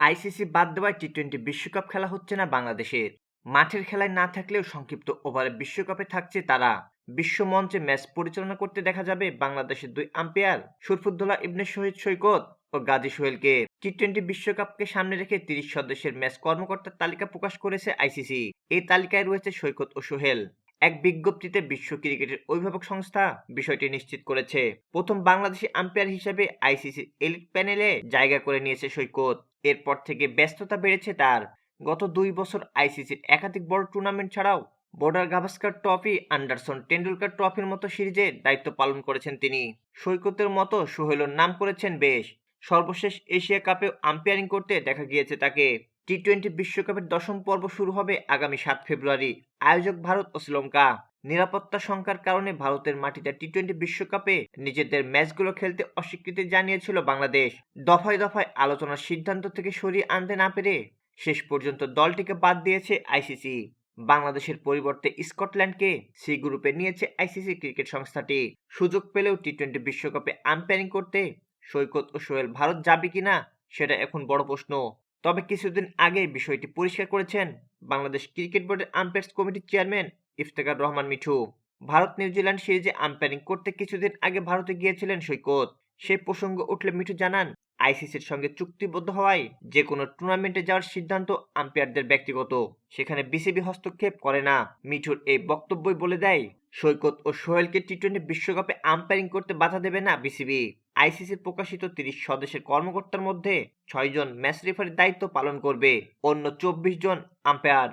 ICC বাদ দেওয়ায় T twenty বিশ্বকাপ খেলা হচ্ছে না বাংলাদেশের। মাঠের খেলায় না থাকলেও সংক্ষিপ্ত ওভারে বিশ্বকাপে থাকছে তারা। বিশ্ব মঞ্চে ম্যাচ পরিচালনা করতে দেখা যাবে বাংলাদেশের দুই আম্পায়ার শরফুদ্দোল্লা ইবনে শহীদ সৈকত ও গাজী সোহেলকে। টি টোয়েন্টি বিশ্বকাপকে সামনে রেখে তিরিশ সদস্যের ম্যাচ কর্মকর্তার তালিকা প্রকাশ করেছে আইসিসি। এই তালিকায় রয়েছে সৈকত ও সোহেল। এক বিজ্ঞপ্তিতে বিশ্ব ক্রিকেটের অভিভাবক সংস্থা বিষয়টি নিশ্চিত করেছে। প্রথম বাংলাদেশি আম্পায়ার হিসেবে আইসিসি এলিট প্যানেলে জায়গা করে নিয়েছে সৈকত। এরপর থেকে ব্যস্ততা বেড়েছে তার। গত দুই বছর আইসিসির একাধিক বড় টুর্নামেন্ট ছাড়াও border Gavaskar trophy, Anderson Tendulkar ট্রফির মতো সিরিজে দায়িত্ব পালন করেছেন তিনি। সৈকতের মতো সোহেলর নাম করেছেন বেশ। সর্বশেষ এশিয়া কাপে আম্পায়ারিং করতে দেখা গিয়েছে তাকে। টি টোয়েন্টি বিশ্বকাপের দশম পর্ব শুরু হবে আগামী সাত ফেব্রুয়ারি। আয়োজক ভারত ও শ্রীলঙ্কা। নিরাপত্তা সংখ্যার কারণে ভারতের মাটিতে টি টোয়েন্টি বিশ্বকাপে নিজেদের ম্যাচগুলো খেলতে অস্বীকৃতি জানিয়েছিল বাংলাদেশ। দফায় দফায় আলোচনার সিদ্ধান্ত থেকে সরিয়ে আনতে না পেরে শেষ পর্যন্ত দলটিকে বাদ দিয়েছে আইসিসি বাংলাদেশের পরিবর্তে স্কটল্যান্ডকে সি গ্রুপে নিয়েছে আইসিসি ক্রিকেট সংস্থাটি। সুযোগ পেলেও টি টোয়েন্টি বিশ্বকাপে আম্পায়ারিং করতে সৈকত ও সোহেল ভারত যাবে কিনা, সেটা এখন বড় প্রশ্ন। তবে কিছুদিন আগে বিষয়টি পরিষ্কার করেছেন বাংলাদেশ ক্রিকেট বোর্ডের আম্পায়ার্স কমিটির চেয়ারম্যান ইফতেখার রহমান মিঠু। ভারত নিউজিল্যান্ড সিরিজে আম্পায়ারিং করতে কিছুদিন আগে ভারতে গিয়েছিলেন সৈকত। সেই প্রসঙ্গ উঠলে মিঠু জানান, আইসিসির সঙ্গে চুক্তিবদ্ধ হওয়ায় যে কোনো টুর্নামেন্টে যাওয়ার সিদ্ধান্ত আম্পায়ারদের ব্যক্তিগত। সেখানে বিসিবি হস্তক্ষেপ করে না। মিঠুর এই বক্তব্যই বলে দেয়, সৈকত ও সোহেলকে টি টোয়েন্টি বিশ্বকাপে আম্পায়ারিং করতে বাধা দেবে না বিসিবি। আইসিসির প্রকাশিত তিরিশ সদস্যের কর্মকর্তার মধ্যে ছয়জন ম্যাচ রেফারির দায়িত্ব পালন করবে, অন্য চব্বিশ জন আম্পায়ার।